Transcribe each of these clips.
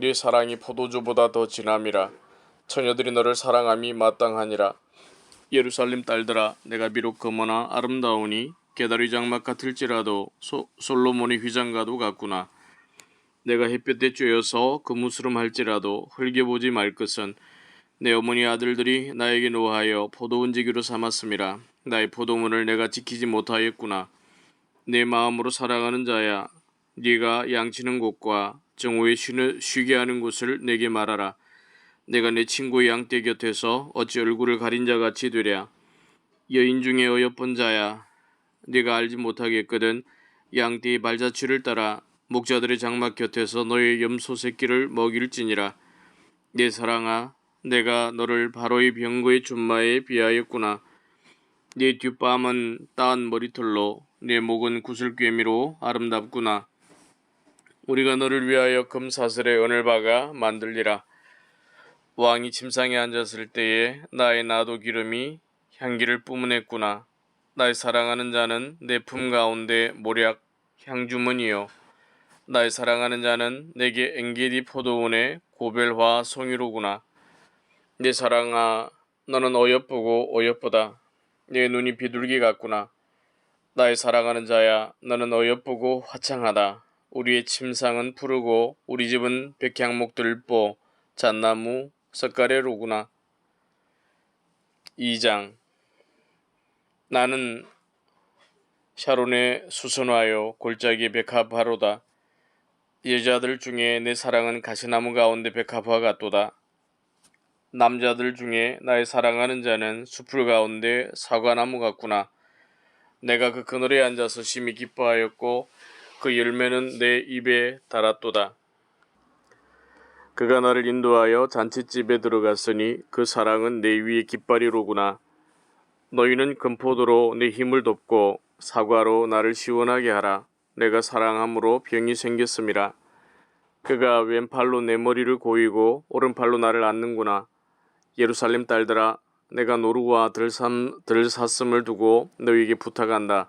네 사랑이 포도주보다 더 진함이라. 처녀들이 너를 사랑함이 마땅하니라. 예루살렘 딸들아 내가 비록 검거나 아름다우니 게다리 장막 같을지라도 소, 솔로몬의 휘장과도 같구나. 내가 햇볕에 쬐어서 그무스름할지라도 흘겨보지 말 것은 내 어머니 아들들이 나에게 노하여 포도은지기로 삼았음이라. 나의 포도문을 내가 지키지 못하였구나. 내 마음으로 사랑하는 자야 네가 양치는 곳과 정오에 쉬게 하는 곳을 내게 말하라. 내가 내 친구의 양떼 곁에서 어찌 얼굴을 가린 자 같이 되랴. 여인 중에 어여쁜 자야. 네가 알지 못하겠거든 양떼의 발자취를 따라 목자들의 장막 곁에서 너의 염소 새끼를 먹일지니라. 내 사랑아 내가 너를 바로의 병거의 준마에 비하였구나. 네 뒷밤은 따은 머리털로 네 목은 구슬꿰미로 아름답구나 우리가 너를 위하여 금사슬의 은을 박아 만들리라. 왕이 침상에 앉았을 때에 나의 나도 기름이 향기를 뿜어냈구나. 나의 사랑하는 자는 내 품 가운데 모략 향주문이요. 나의 사랑하는 자는 내게 엔게디 포도원의 고벨화 송이로구나. 내 사랑아 너는 어여쁘고 어여쁘다. 내 눈이 비둘기 같구나. 나의 사랑하는 자야 너는 어여쁘고 화창하다 우리의 침상은 푸르고 우리 집은 백향목 들보 잣나무 석가래로구나. 2장 나는 샤론의 수선화요 골짜기 백합화로다. 여자들 중에 내 사랑은 가시나무 가운데 백합화 같도다. 남자들 중에 나의 사랑하는 자는 수풀 가운데 사과나무 같구나. 내가 그 그늘에 앉아서 심히 기뻐하였고 그 열매는 내 입에 달았도다. 그가 나를 인도하여 잔치집에 들어갔으니 그 사랑은 내 위의 깃발이로구나. 너희는 금포도로 내 힘을 돕고 사과로 나를 시원하게 하라. 내가 사랑함으로 병이 생겼음이라. 그가 왼팔로 내 머리를 고이고 오른팔로 나를 안는구나. 예루살렘 딸들아 내가 노루와 들삼, 들사슴을 두고 너희에게 부탁한다.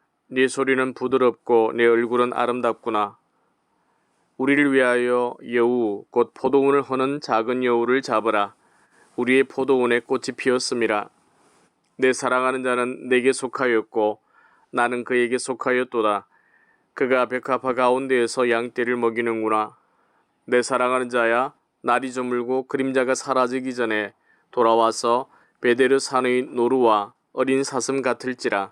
네 소리는 부드럽고 네 얼굴은 아름답구나. 우리를 위하여 여우 곧 포도원을 허는 작은 여우를 잡으라. 우리의 포도원에 꽃이 피었음이라. 내 사랑하는 자는 내게 속하였고 나는 그에게 속하였도다. 그가 백합화 가운데에서 양떼를 먹이는구나. 내 사랑하는 자야 날이 저물고 그림자가 사라지기 전에 돌아와서 베데르 산의 노루와 어린 사슴 같을지라.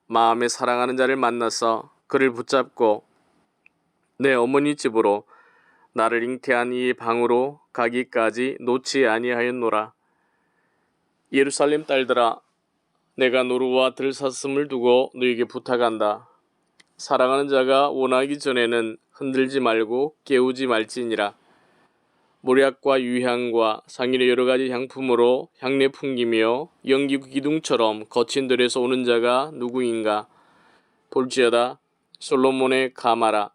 마음에 사랑하는 자를 만나서 그를 붙잡고 내 어머니 집으로 나를 잉태한 이 방으로 가기까지 놓지 아니하였노라. 예루살렘 딸들아, 내가 노루와 들사슴을 두고 너에게 부탁한다. 사랑하는 자가 원하기 전에는 흔들지 말고 깨우지 말지니라. 모략과 유향과 상인의 여러 가지 향품으로 향내 풍기며 연기 기둥처럼 거친 들에서 오는 자가 누구인가? 볼지어다 솔로몬의 가마라.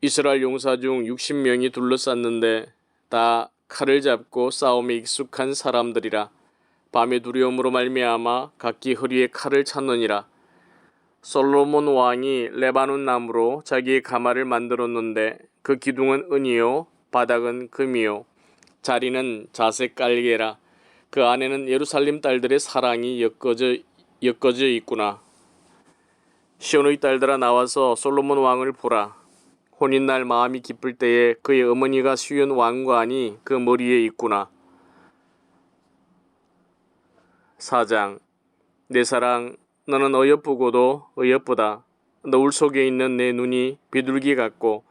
이스라엘 용사 중 60명이 둘러쌌는데 다 칼을 잡고 싸움에 익숙한 사람들이라. 밤의 두려움으로 말미암아 각기 허리에 칼을 찾느니라. 솔로몬 왕이 레바논 나무로 자기의 가마를 만들었는데 그 기둥은 은이요 바닥은 금이요. 자리는 자색 깔개라. 그 안에는 예루살렘 딸들의 사랑이 엮어져 엮어져 있구나. 시온의 딸들아 나와서 솔로몬 왕을 보라. 혼인 날 마음이 기쁠 때에 그의 어머니가 수연 왕관이 그 머리에 있구나. 사장 내 사랑 너는 어여쁘고도 어여쁘다. 너울 속에 있는 내 눈이 비둘기 같고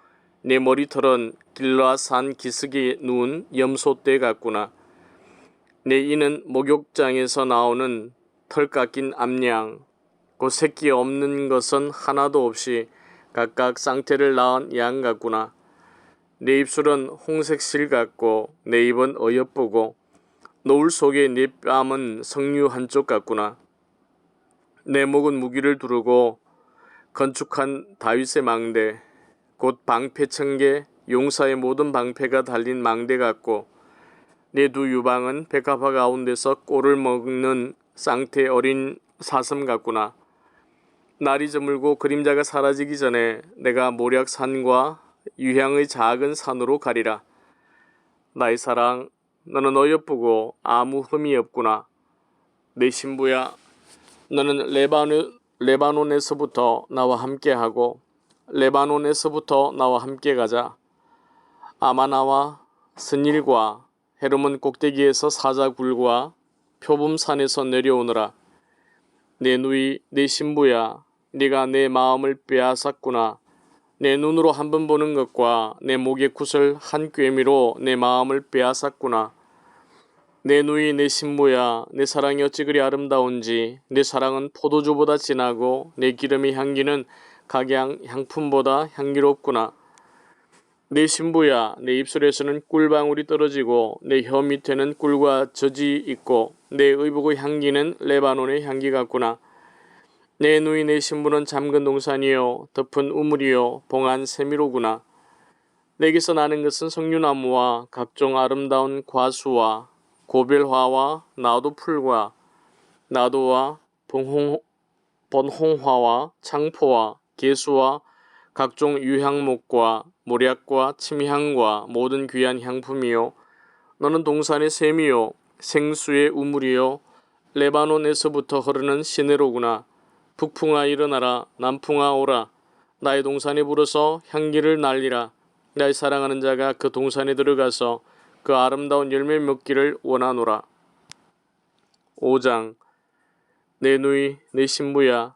내 머리털은 길라 산 기슭에 누운 염소떼 같구나 내 이는 목욕장에서 나오는 털 깎인 암양 곧 새끼 없는 것은 하나도 없이 각각 쌍태를 낳은 양 같구나. 내 입술은 홍색 실 같고 내 입은 어여쁘고 노을 속에 내 뺨은 석류 한쪽 같구나. 내 목은 무기를 두르고 건축한 다윗의 망대 곧 방패 천개 용사의 모든 방패가 달린 망대 같고 내 두 유방은 백합화 가운데서 꼴을 먹는 쌍태 어린 사슴 같구나. 날이 저물고 그림자가 사라지기 전에 내가 모략산과 유향의 작은 산으로 가리라. 나의 사랑, 너는 어여쁘고 아무 흠이 없구나. 내 신부야, 너는 레바논, 레바논에서부터 나와 함께하고 레바논에서부터 나와 함께 가자. 아마나와 스닐과 헤르몬 꼭대기에서 사자굴과 표범산에서 내려오느라. 내 누이, 내 신부야, 네가 내 마음을 빼앗았구나. 내 눈으로 한 번 보는 것과 내 목의 굿을 한 꿰미로 내 마음을 빼앗았구나. 내 누이, 내 신부야, 내 사랑이 어찌 그리 아름다운지, 내 사랑은 포도주보다 진하고 내 기름의 향기는 각양 향품보다 향기롭구나. 내 신부야, 내 입술에서는 꿀방울이 떨어지고 내 혀 밑에는 꿀과 젖이 있고 내 의복의 향기는 레바논의 향기 같구나. 내 누이 내 신부는 잠근 동산이요 덮은 우물이요 봉한 세미로구나. 내게서 나는 것은 석류나무와 각종 아름다운 과수와 고별화와 나도풀과 나도와 번홍, 번홍화와 창포와 개수와 각종 유향목과 모략과 침향과 모든 귀한 향품이요. 너는 동산의 샘이요. 생수의 우물이요. 레바논에서부터 흐르는 시내로구나. 북풍아 일어나라. 남풍아 오라. 나의 동산에 불어서 향기를 날리라. 나의 사랑하는 자가 그 동산에 들어가서 그 아름다운 열매 먹기를 원하노라. 5장. 내 누이 내 신부야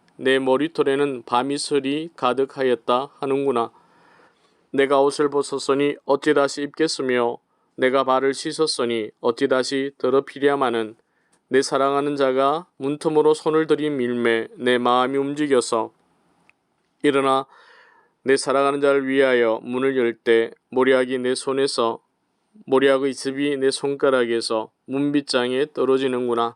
내 머리털에는 밤이슬이 가득하였다 하는구나 내가 옷을 벗었으니 어찌 다시 입겠으며 내가 발을 씻었으니 어찌 다시 더럽히랴마는 내 사랑하는 자가 문틈으로 손을 들인 밀매 내 마음이 움직여서 일어나 내 사랑하는 자를 위하여 문을 열 때 모략이 내 손에서 모략의 즙이 내 손가락에서 문빗장에 떨어지는구나.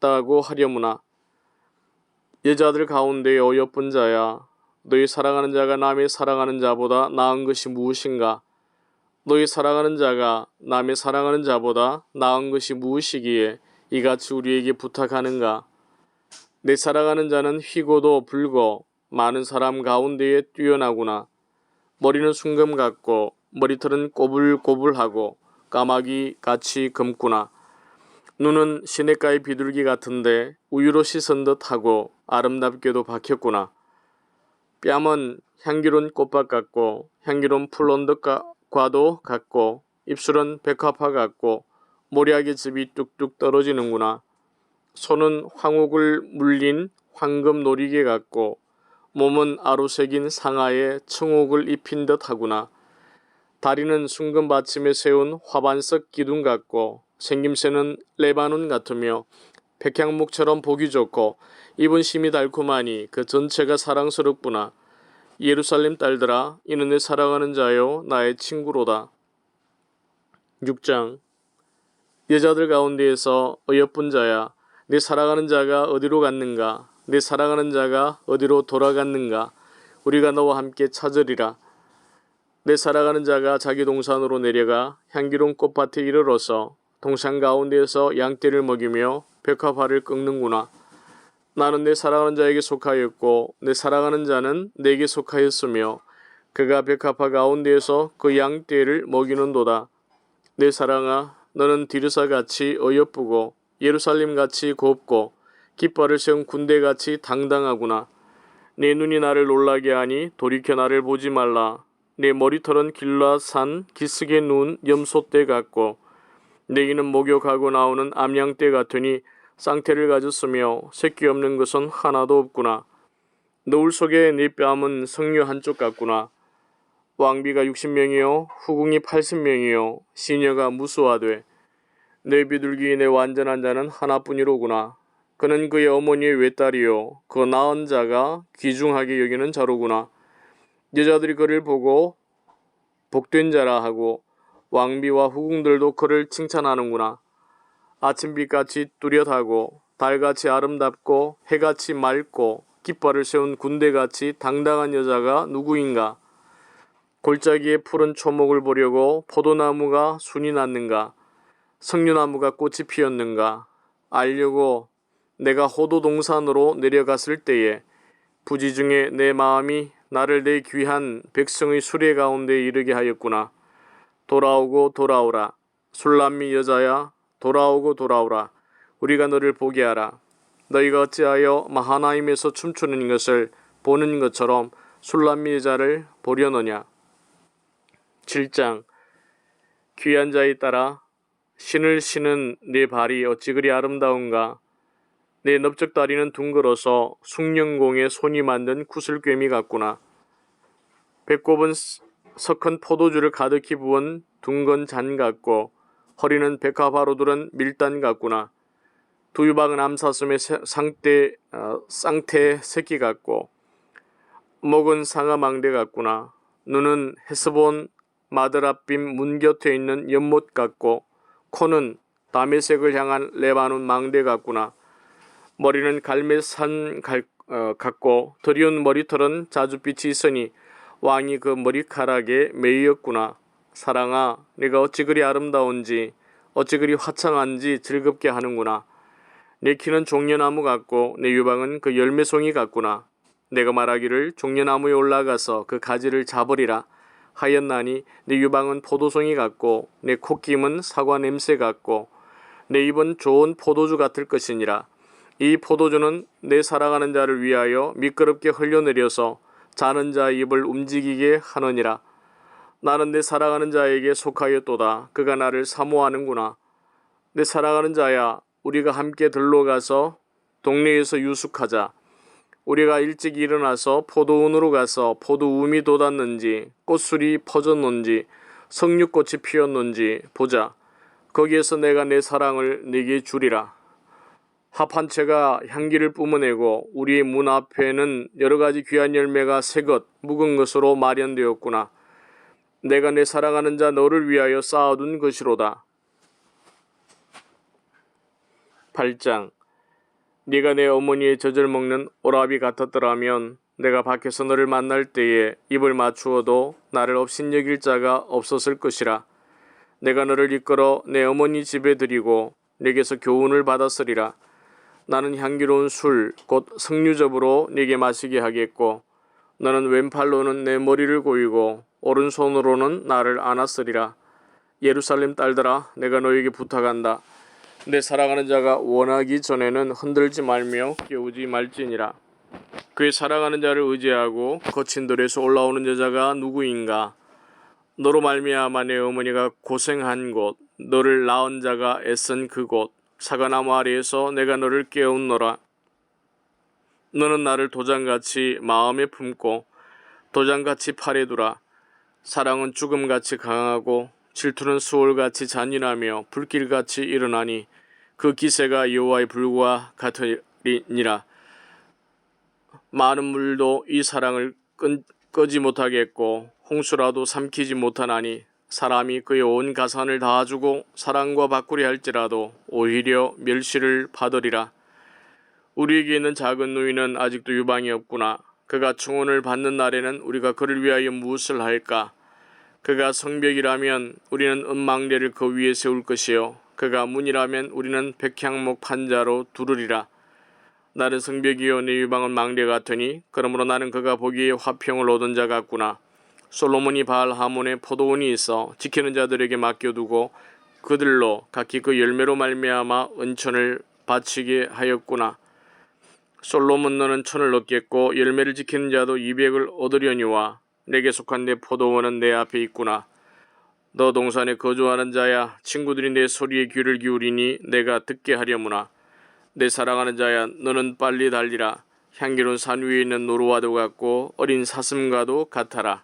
다고 하려무나 여자들 가운데 어여쁜 자야 너희 사랑하는 자가 남의 사랑하는 자보다 나은 것이 무엇인가? 너희 사랑하는 자가 남의 사랑하는 자보다 나은 것이 무엇이기에 이같이 우리에게 부탁하는가? 내 사랑하는 자는 희고도 붉어 많은 사람 가운데에 뛰어나구나. 머리는 순금 같고 머리털은 꼬불꼬불하고 까마귀 같이 검구나 눈은 시냇가의 비둘기 같은데 우유로 씻은 듯하고 아름답게도 박혔구나. 뺨은 향기로운 꽃밭 같고 향기로운 풀언덕과도 같고 입술은 백합화 같고 모략의 즙이 뚝뚝 떨어지는구나. 손은 황옥을 물린 황금 놀이개 같고 몸은 아로새긴 상아에 청옥을 입힌 듯하구나. 다리는 순금 받침에 세운 화반석 기둥 같고 생김새는 레바논 같으며 백향목처럼 보기 좋고 입은 심이 달콤하니 그 전체가 사랑스럽구나. 예루살렘 딸들아 이는 내 사랑하는 자요 나의 친구로다. 6장 여자들 가운데에서 어여쁜 자야 내 사랑하는 자가 어디로 갔는가 내 사랑하는 자가 어디로 돌아갔는가 우리가 너와 함께 찾으리라. 내 사랑하는 자가 자기 동산으로 내려가 향기로운 꽃밭에 이르러서 동산 가운데에서 양떼를 먹이며 백합화를 꺾는구나. 나는 내 사랑하는 자에게 속하였고 내 사랑하는 자는 내게 속하였으며 그가 백합화 가운데에서 그 양떼를 먹이는도다. 내 사랑아 너는 디르사같이 어여쁘고 예루살렘같이 곱고 깃발을 세운 군대같이 당당하구나. 내 눈이 나를 놀라게 하니 돌이켜 나를 보지 말라. 내 머리털은 길라산 기슭에 누운 염소떼 같고 내기는 목욕하고 나오는 암양떼 같으니 쌍태를 가졌으며 새끼 없는 것은 하나도 없구나. 노을 속에 네 뺨은 성류 한쪽 같구나. 왕비가 60명이요 후궁이 80명이요 시녀가 무수하되 내 비둘기 내 완전한 자는 하나뿐이로구나. 그는 그의 어머니의 외딸이요 그 낳은 자가 귀중하게 여기는 자로구나. 여자들이 그를 보고 복된 자라 하고 왕비와 후궁들도 그를 칭찬하는구나. 아침빛같이 뚜렷하고 달같이 아름답고 해같이 맑고 깃발을 세운 군대같이 당당한 여자가 누구인가? 골짜기에 푸른 초목을 보려고 포도나무가 순이 났는가? 석류나무가 꽃이 피었는가? 알려고 내가 호도 동산으로 내려갔을 때에 부지 중에 내 마음이 나를 내 귀한 백성의 수레 가운데 이르게 하였구나. 돌아오고 돌아오라. 술람미 여자야 돌아오고 돌아오라. 우리가 너를 보게 하라. 너희가 어찌하여 마하나임에서 춤추는 것을 보는 것처럼 술람미 여자를 보려느냐. 7장 귀한 자에 따라 신을 신은 네 발이 어찌 그리 아름다운가. 내 넓적 다리는 둥글어서 숭령공에 손이 만든 구슬꿰미 같구나. 배꼽은 석한 포도주를 가득히 부은 둥근 잔 같고 허리는 백합화로 두른 밀단 같구나. 두 유박은 암사슴의 상태, 어, 쌍태 새끼 같고 목은 상아망대 같구나. 눈은 헤스본 마드라빔 문 곁에 있는 연못 같고 코는 다메색을 향한 레바논 망대 같구나. 머리는 갈매산 갈, 어, 같고 드리운 머리털은 자줏빛이 있으니 왕이 그 머리카락에 매이었구나. 사랑아, 네가 어찌 그리 아름다운지 어찌 그리 화창한지 즐겁게 하는구나. 내 키는 종려나무 같고 내 유방은 그 열매송이 같구나. 내가 말하기를 종려나무에 올라가서 그 가지를 잡으리라 하였나니 내 유방은 포도송이 같고 내 콧김은 사과 냄새 같고 내 입은 좋은 포도주 같을 것이니라. 이 포도주는 내 사랑하는 자를 위하여 미끄럽게 흘려내려서 자는 자 입을 움직이게 하느니라. 나는 내 사랑하는 자에게 속하였도다. 그가 나를 사모하는구나. 내 사랑하는 자야, 우리가 함께 들러가서 동네에서 유숙하자. 우리가 일찍 일어나서 포도원으로 가서 포도움이 돋았는지 꽃술이 퍼졌는지 석류꽃이 피었는지 보자. 거기에서 내가 내 사랑을 네게 주리라. 합한 채가 향기를 뿜어내고 우리의 문 앞에는 여러 가지 귀한 열매가 새것 묵은 것으로 마련되었구나. 내가 내 사랑하는 자 너를 위하여 쌓아둔 것이로다. 8장 네가 내 어머니의 젖을 먹는 오라비 같았더라면 내가 밖에서 너를 만날 때에 입을 맞추어도 나를 업신여길 자가 없었을 것이라. 내가 너를 이끌어 내 어머니 집에 들이고 내게서 교훈을 받았으리라. 나는 향기로운 술 곧 석류접으로 네게 마시게 하겠고 너는 왼팔로는 내 머리를 고이고 오른손으로는 나를 안았으리라. 예루살렘 딸들아 내가 너에게 부탁한다. 내 사랑하는 자가 원하기 전에는 흔들지 말며 깨우지 말지니라. 그의 사랑하는 자를 의지하고 거친 들에서 올라오는 여자가 누구인가? 너로 말미암아 내 어머니가 고생한 곳, 너를 낳은 자가 애쓴 그곳, 사과나무 아래에서 내가 너를 깨웠노라. 너는 나를 도장같이 마음에 품고 도장같이 팔에 두라. 사랑은 죽음같이 강하고 질투는 수월같이 잔인하며 불길같이 일어나니 그 기세가 여호와의 불과 같으리니라. 많은 물도 이 사랑을 끈, 끄지 못하겠고 홍수라도 삼키지 못하나니 사람이 그의 온 가산을 다 주고 사랑과 바꾸리 할지라도 오히려 멸시를 받으리라. 우리에게 있는 작은 누이는 아직도 유방이 없구나. 그가 충원을 받는 날에는 우리가 그를 위하여 무엇을 할까? 그가 성벽이라면 우리는 은망대를 그 위에 세울 것이요. 그가 문이라면 우리는 백향목 판자로 두르리라. 나는 성벽이요 내 유방은 망대 같으니 그러므로 나는 그가 보기에 화평을 얻은 자 같구나. 솔로몬이 바알 하몬에 포도원이 있어 지키는 자들에게 맡겨두고 그들로 각기 그 열매로 말미암아 은천을 바치게 하였구나. 솔로몬 너는 천을 얻겠고 열매를 지키는 자도 이백을 얻으려니와 내게 속한 내 포도원은 내 앞에 있구나. 너 동산에 거주하는 자야 친구들이 내 소리에 귀를 기울이니 내가 듣게 하려무나. 내 사랑하는 자야 너는 빨리 달리라. 향기로운 산 위에 있는 노루와도 같고 어린 사슴과도 같아라.